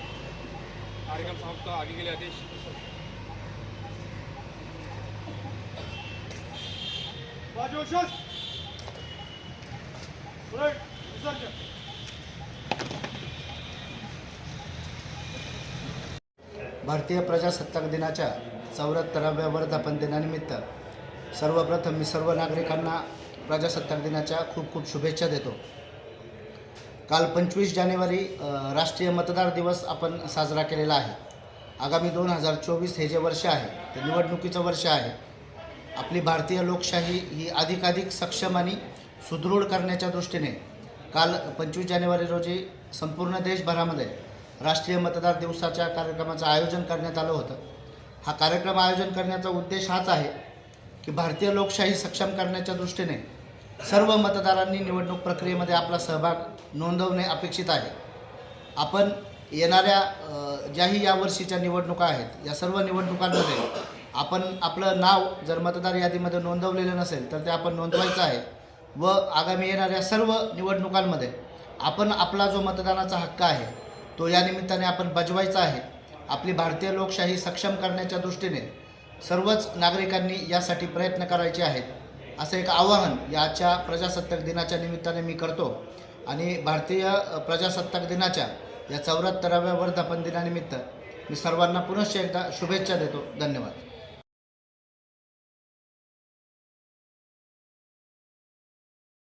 कार्यक्रम समाप्त आगे गेले आदेश वाजवशास उलट विसर्जन भारतीय प्रजासत्ताक दिनाच्या चौऱ्याहत्तराव्या वर्धापन दिनानिमित्त सर्वप्रथम मी सर्व नागरिकांना प्रजासत्ताक दिनाच्या खूप खूप शुभेच्छा देतो. काल पंचवीस जानेवारी राष्ट्रीय मतदार दिवस आपण साजरा केलेला आहे. आगामी दोन हजार चोवीस हे जे वर्ष आहे ते निवडणुकीचं वर्ष आहे. आपली भारतीय लोकशाही ही अधिकाधिक सक्षम आणि सुदृढ करण्याच्या दृष्टीने काल पंचवीस जानेवारी रोजी संपूर्ण देशभरामध्ये राष्ट्रीय मतदार दिवसाच्या कार्यक्रमाचं आयोजन करण्यात आलं होतं. हा कार्यक्रम आयोजन करण्याचा उद्देश हाच आहे की भारतीय लोकशाही सक्षम करण्याच्या दृष्टीने सर्व मतदारांनी निवडणूक प्रक्रियेमध्ये आपला सहभाग नोंदवणे अपेक्षित आहे. आपण येणाऱ्या ज्याही यावर्षीच्या निवडणुका आहेत या सर्व निवडणुकांमध्ये आपण आपलं नाव जर मतदार यादीमध्ये नोंदवलेलं नसेल तर ते आपण नोंदवायचं आहे. व आगामी येणाऱ्या सर्व निवडणुकांमध्ये आपण आपला जो मतदानाचा हक्क आहे तो या निमित्ताने आपण बजवायचा आहे. आपली भारतीय लोकशाही सक्षम करण्याच्या दृष्टीने सर्वच नागरिकांनी यासाठी प्रयत्न करायचे आहेत. असं एक आवाहन याच्या प्रजासत्ताक दिनाच्या निमित्ताने मी करतो. आणि भारतीय प्रजासत्ताक दिनाच्या या चौऱ्याहत्तराव्या वर्धापन दिनानिमित्त मी सर्वांना पुनश्च एकदा शुभेच्छा देतो. धन्यवाद.